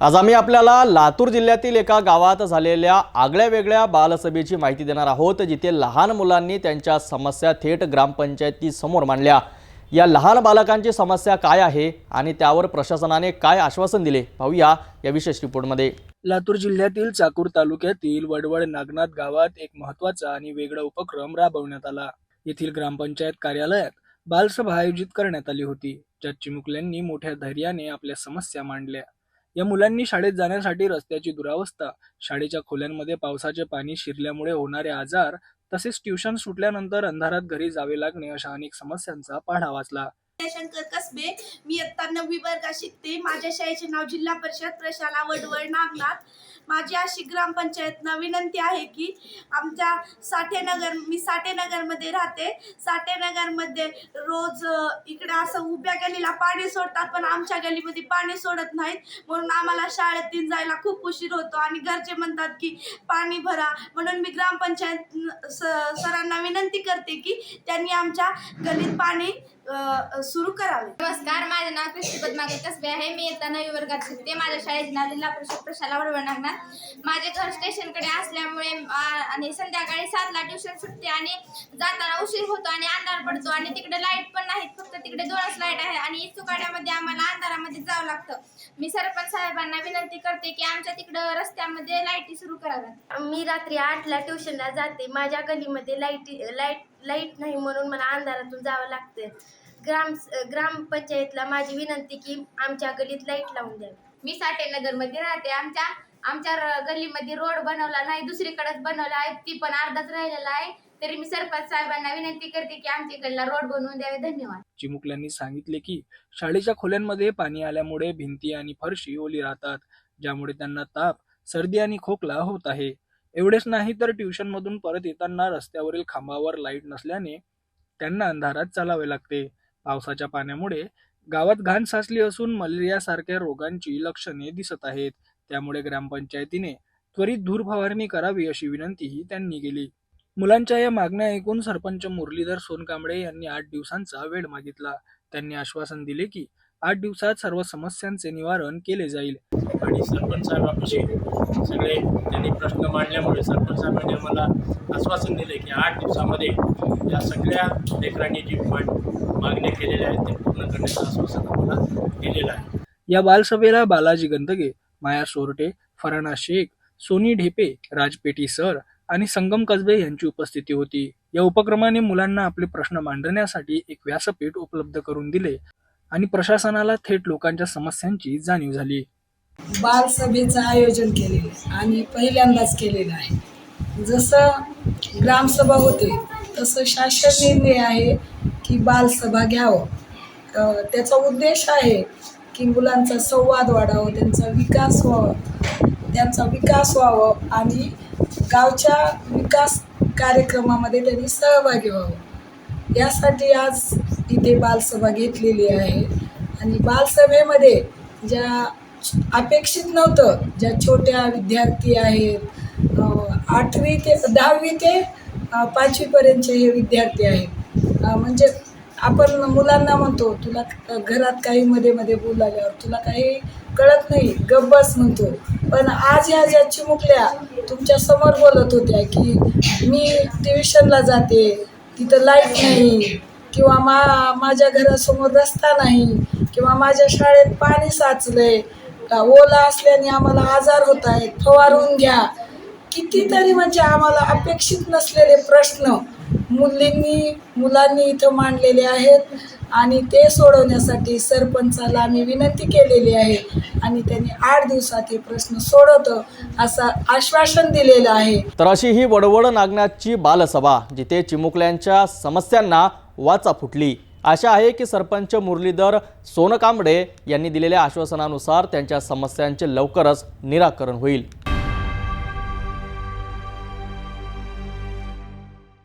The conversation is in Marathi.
आज आम्ही आपल्याला लातूर जिल्ह्यातील एका गावात झालेल्या आगळ्या वेगळ्या बालसभेची माहिती देणार आहोत जिथे लहान मुलांनी त्यांच्या समस्या थेट ग्रामपंचायतीसमोर मांडल्या. या लहान बालकांची समस्या काय आहे आणि त्यावर प्रशासनाने काय आश्वासन दिले पाहूया या विशेष रिपोर्टमध्ये. लातूर जिल्ह्यातील चाकूर तालुक्यातील वडवड नागनाथ गावात एक महत्त्वाचा आणि वेगळा उपक्रम राबवण्यात आला. येथील ग्रामपंचायत कार्यालयात बालसभा आयोजित करण्यात आली होती ज्यात चिमुकल्यांनी मोठ्या धैर्याने आपल्या समस्या मांडल्या. या मुलांनी शाळेत जाण्यासाठी रस्त्याची दुरावस्था शाळेच्या खोल्यांमध्ये पावसाचे पाणी शिरल्यामुळे होणारे आजार तसेच ट्युशन सुटल्यानंतर अंधारात घरी जावे लागणे अशा अनेक समस्यांचा पाढा वाचला. शंकर कसबे मी इयत्ता नववी वर्गात शिकते. माझ्या शाळेचे नाव जिल्हा परिषद प्रशाला वडवळ नागनाथ माझी अशी ग्रामपंचायतना विनंती आहे की आमच्या साठेनगर मी साठेनगरमध्ये राहते. साठेनगरमध्ये रोज इकडं इकडे असं उभ्या गलीला पाणी सोडतात पण आमच्या गलीमध्ये पाणी सोडत नाहीत. म्हणून आम्हाला शाळेतून जायला खूप उशीर होतो आणि घरचे म्हणतात की पाणी भरा. म्हणून मी ग्रामपंचायत स- सरांना विनंती करते की त्यांनी आमच्या गलीत पाणी सुरू करावे. नमस्कार माझे नाव कृष्ण पद्माकर कसबे आहे. मी इयत्ता नवी वर्गात शिकते. माझ्या शाळेचे नाव जिल्हा परिषद प्रशाला नागनाथ माझे घर स्टेशनकडे असल्यामुळे आणि संध्याकाळी सातला ट्युशन सुटते आणि जाताना उशीर होतो आणि अंधार पडतो आणि तिकडे लाइट पण नाहीत. फक्त तिकडे दोनच लाइट आहे आणि चुकाड्यामध्ये आम्हाला अंधारामध्ये जावं लागतं. मी सरपंच साहेबांना विनंती करते की आमच्या तिकडं रस्त्यामध्ये लाईटी सुरू कराव्यात. मी रात्री आठला ट्युशनला जाते. माझ्या गलीमध्ये लाइट लाइट लाइट नाही म्हणून मला अंधारातून जावं लागते ग्राम ग्रामपंचायतला माझी विनंती की आमच्या गलीत लाइट लावून द्यावी मी साठेनगरमध्ये राहते. आमच्या आमच्या गल्लीमध्ये रोड बनवला नाही दुसरीकडेच बनवला आहे. ती पण अर्धाच राहिलेला आहे. तरी मी सरपंच साहेबांना विनंती करते की आमच्या इकडला रोड बनवून द्यावे. धन्यवाद. चिमुकल्यांनी सांगितले की शाळेच्या खोल्यांमध्ये पाणी आल्यामुळे भिंती आणि फरशी ओली राहतात ज्यामुळे त्यांना ताप सर्दी आणि खोकला होत आहे. एवढेच नाही तर ट्युशन मधून परत येताना रस्त्यावरील खांबावर लाइट नसल्याने त्यांना अंधारात चालावे लागते. पावसाच्या पाण्यामुळे गावात घाण साचली असून मलेरिया सारख्या रोगांची लक्षणे दिसत आहेत. त्यामुळे ग्रामपंचायतीने त्वरित धूर फवारणी करावी अशी विनंतीही त्यांनी केली. मुलांच्या या मागण्या ऐकून सरपंच मुरलीधर सोनकांबळे यांनी आठ दिवसांचा वेळ मागितला. त्यांनी आश्वासन दिले की आठ दिवसात सर्व समस्यांचे निवारण केले जाईल. आणि सरपंच साहेबांपाशी सगळे त्यांनी प्रश्न मांडल्यामुळे सरपंच साहेबांनी आम्हाला आश्वासन दिले की आठ दिवसामध्ये या सगळ्या लेकरांनी जी मागण्या केलेल्या आहेत ते पूर्ण करण्याचं आश्वासन आम्हाला दिलेलं आहे. या बालसभेला बालाजी गंदगे माया सोरटे फराना शेख सोनी ढेपे राजपेटी सर आणि संगम कसबे यांची उपस्थिती होती. या उपक्रमाने मुलांना आपले प्रश्न मांडण्यासाठी एक व्यासपीठ उपलब्ध करून दिले आणि प्रशासनाला थेट लोकांच्या समस्यांची जाणीव झाली. बालसभेचं आयोजन केलेलं आहे आणि पहिल्यांदाच केलेलं आहे. जसं ग्रामसभा होते तसं शासन निर्णय आहे की बालसभा घ्यावं. त्याचा उद्देश आहे की मुलांचा संवाद वाढावं त्यांचा विकास व्हावा. त्यांचा विकास व्हावं आणि गावच्या विकास कार्यक्रमामध्ये त्यांनी सहभागी व्हावं. यासाठी आज इथे बालसभा घेतलेली आहे. आणि बालसभेमध्ये ज्या अपेक्षित नव्हतं ज्या छोट्या विद्यार्थी आहेत आठवी ते दहावी ते पाचवीपर्यंतचे हे विद्यार्थी आहेत. म्हणजे आपण मुलांना म्हणतो तुला घरात काही मध्ये मध्ये बोलाल्यावर तुला काही कळत नाही. गब्बस म्हणतो. पण आज ह्या ज्या चिमुकल्या तुमच्यासमोर बोलत होत्या की मी ट्युशनला जाते तिथं लाइट नाही किंवा मा माझ्या घरासमोर रस्ता नाही किंवा माझ्या शाळेत पाणी साचलंय का ओला असल्याने आम्हाला आजार होत आहेत फवारून घ्या. कितीतरी म्हणजे आम्हाला अपेक्षित नसलेले प्रश्न मुलींनी मुलांनी इथं मांडलेले आहेत आणि ते सोडवण्यासाठी सरपंचाला आम्ही विनंती केलेली आहे. आणि त्यांनी आठ दिवसात हे प्रश्न सोडवतो असं आश्वासन दिलेलं आहे. तर अशी ही वडवड नागनाथची बालसभा जिथे चिमुकल्यांच्या समस्यांना वाचा फुटली. आशा आहे की सरपंच मुरलीधर सोनकांबडे यांनी दिलेल्या आश्वासनानुसार त्यांच्या समस्यांचे लवकरच निराकरण होईल.